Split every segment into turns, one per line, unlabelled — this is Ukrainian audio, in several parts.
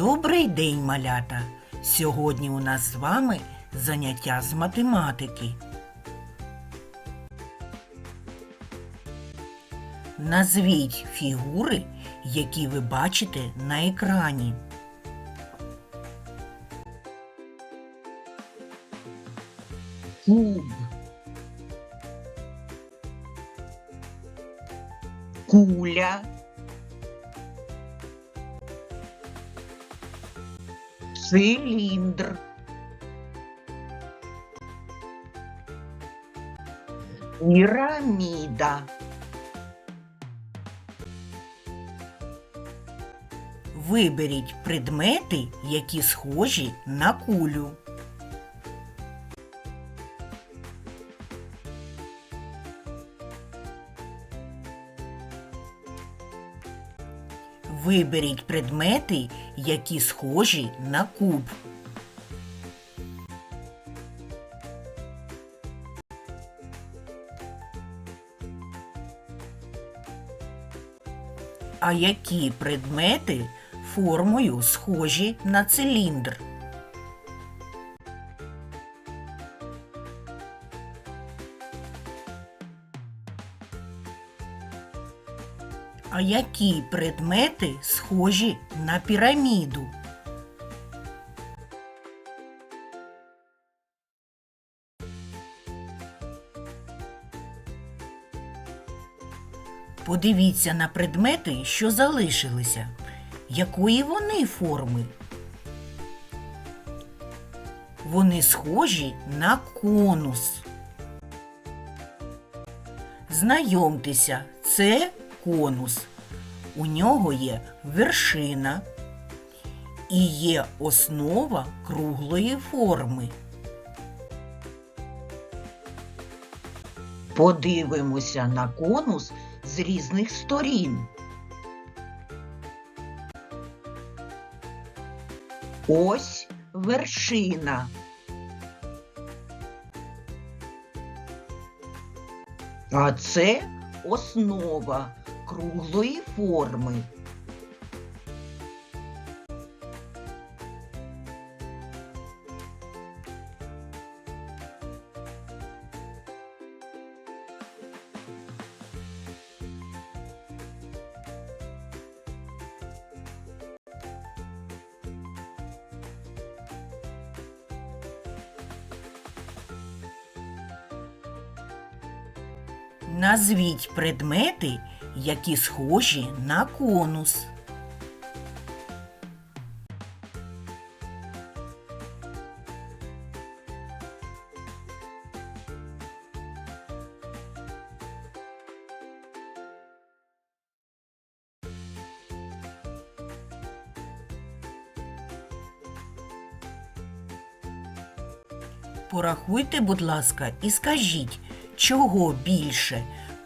Добрий день, малята! Сьогодні у нас з вами заняття з математики. Назвіть фігури, які ви бачите на екрані.
куб, куля, циліндр, піраміда,
Виберіть предмети, які схожі на кулю. Виберіть предмети, які схожі на куб. А які предмети формою схожі на циліндр? Які предмети схожі на піраміду? Подивіться на предмети, що залишилися. Якої вони форми? Вони схожі на конус. Знайомтеся, це конус. У нього є вершина і є основа круглої форми.
подивимося на конус з різних сторін. Ось вершина. А це основа круглої форми.
Назвіть предмети, які схожі на конус. Порахуйте, будь ласка, і скажіть, чого більше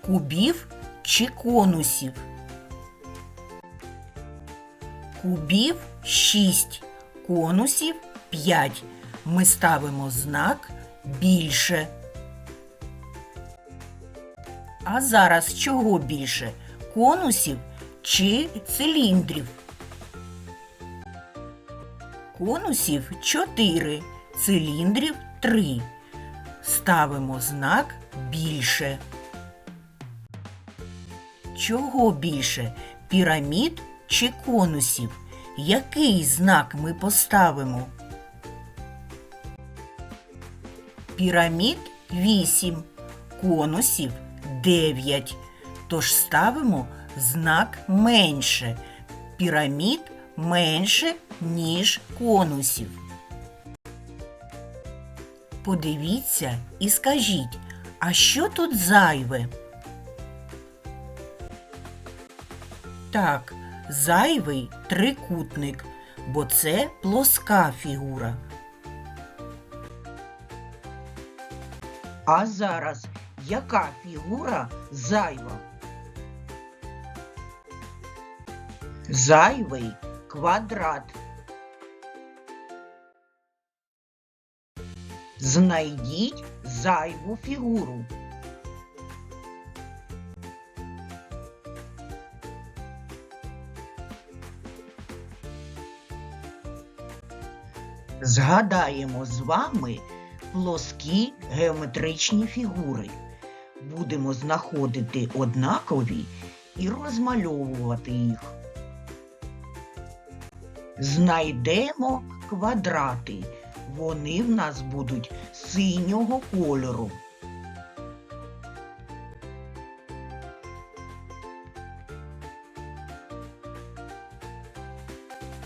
кубів чи конусів? Кубів 6, конусів 5. Ми ставимо знак більше. А зараз чого більше? Конусів чи циліндрів? Конусів 4, циліндрів 3. Ставимо знак більше. Чого більше? Пірамід чи конусів? Який знак ми поставимо? Пірамід 8, конусів 9. Тож ставимо знак менше. Пірамід менше, ніж конусів. Подивіться і скажіть, а що тут зайве? Так, зайвий трикутник, бо це плоска фігура.
А зараз яка фігура зайва? Зайвий квадрат. Знайдіть зайву фігуру.
Згадаємо з вами плоскі геометричні фігури. Будемо знаходити однакові і розмальовувати їх. Знайдемо квадрати. Вони в нас будуть синього кольору.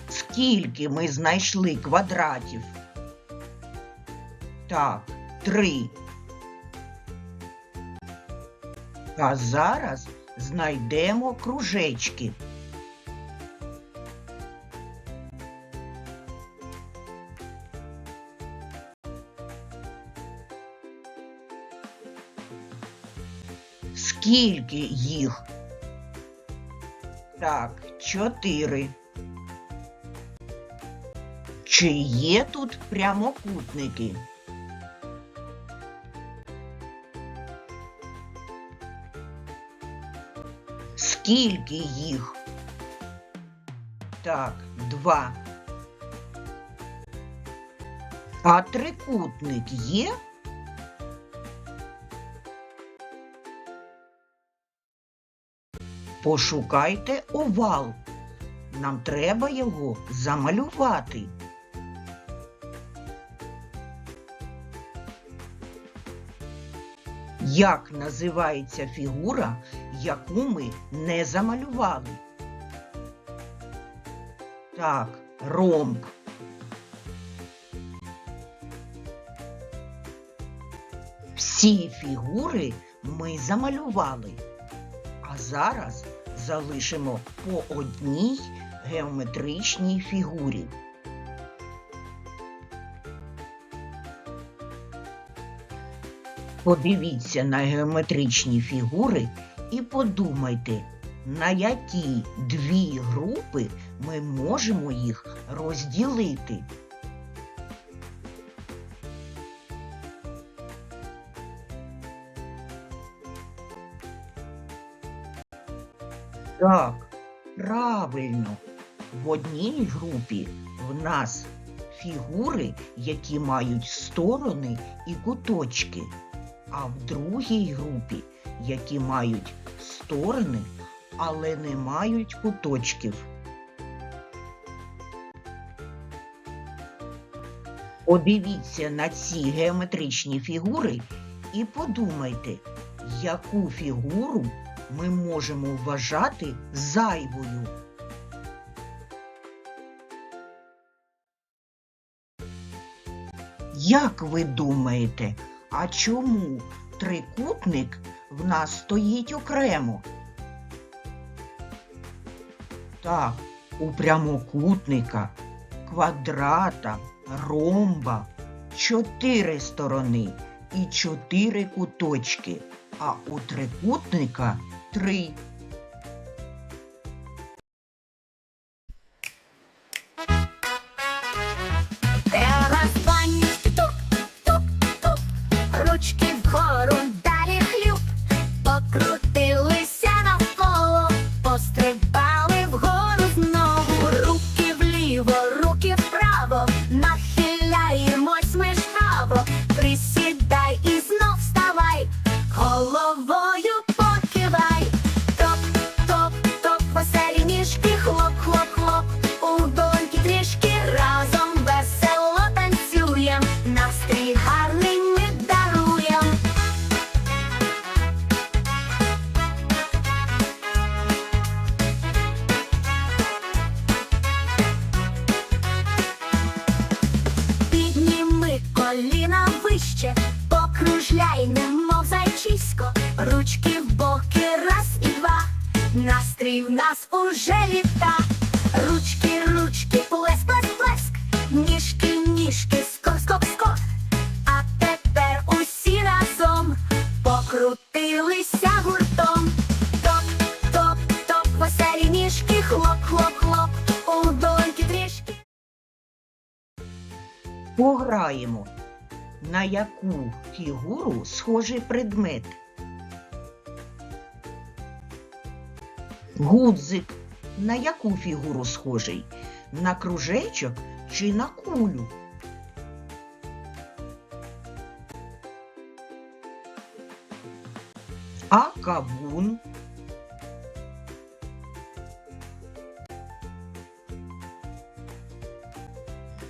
Скільки ми знайшли квадратів? Так, три. А зараз знайдемо кружечки. Скільки їх? Так, чотири. Чи є тут прямокутники? Скільки їх? Так, два. А трикутник є? Пошукайте овал. Нам треба його замалювати. Як називається фігура, яку ми не замалювали? Так, ромб. Всі фігури ми замалювали. А зараз залишимо по одній геометричній фігурі. Подивіться на геометричні фігури і подумайте, на які дві групи ми можемо їх розділити. Так, правильно. В одній групі в нас фігури, які мають сторони і куточки, а в другій групі, які мають сторони, але не мають куточків. Подивіться на ці геометричні фігури і подумайте, яку фігуру ми можемо вважати зайвою. Як ви думаєте, а чому трикутник в нас стоїть окремо? Так, у прямокутника, квадрата, ромба чотири сторони і чотири куточки, а у трикутника
3. Вище, покружляй, немов зайчисько, ручки в боки, раз і два. Настрій в нас уже літа. Ручки, ручки, плеск, плеск, плеск, ніжки, ніжки, скок, скок, скок. А тепер усі разом покрутилися гуртом. Топ, топ, топ, веселі ніжки, хлоп, хлоп, хлоп, у долоньки трішки.
Пограємо на яку фігуру схожий предмет? Гудзик на яку фігуру схожий? На кружечок чи на кулю? А кавун?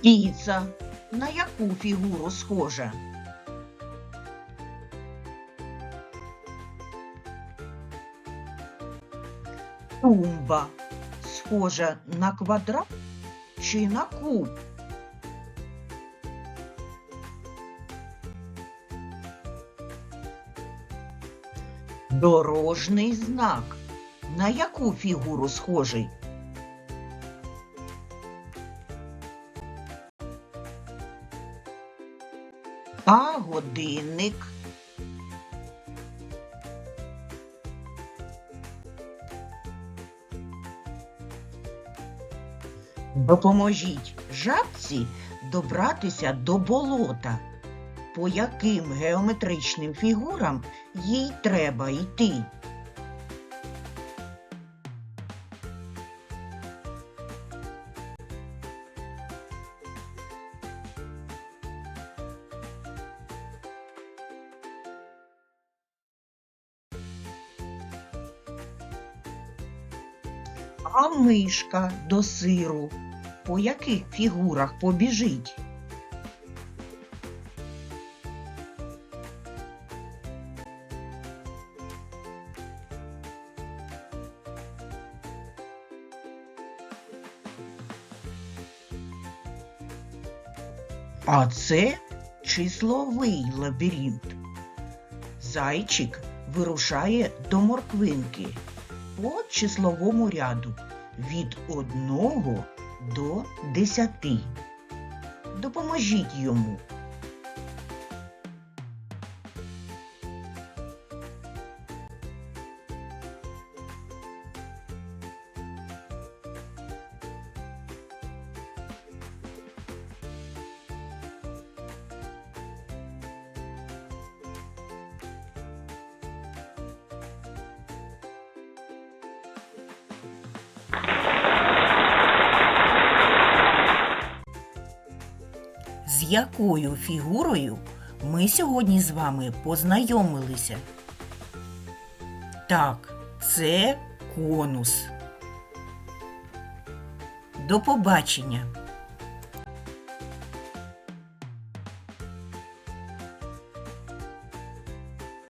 Кіца. На яку фігуру схожа? Тумба. Схожа на квадрат чи на куб? Дорожний знак. На яку фігуру схожий? А годинник. Допоможіть жабці добратися до болота. По яким геометричним фігурам їй треба йти? А мишка до сиру по яких фігурах побіжить? А це числовий лабіринт. Зайчик вирушає до морквинки по числовому ряду від 1 до 10. Допоможіть йому.
Якою фігурою ми сьогодні з вами познайомилися? Так, це конус. До побачення!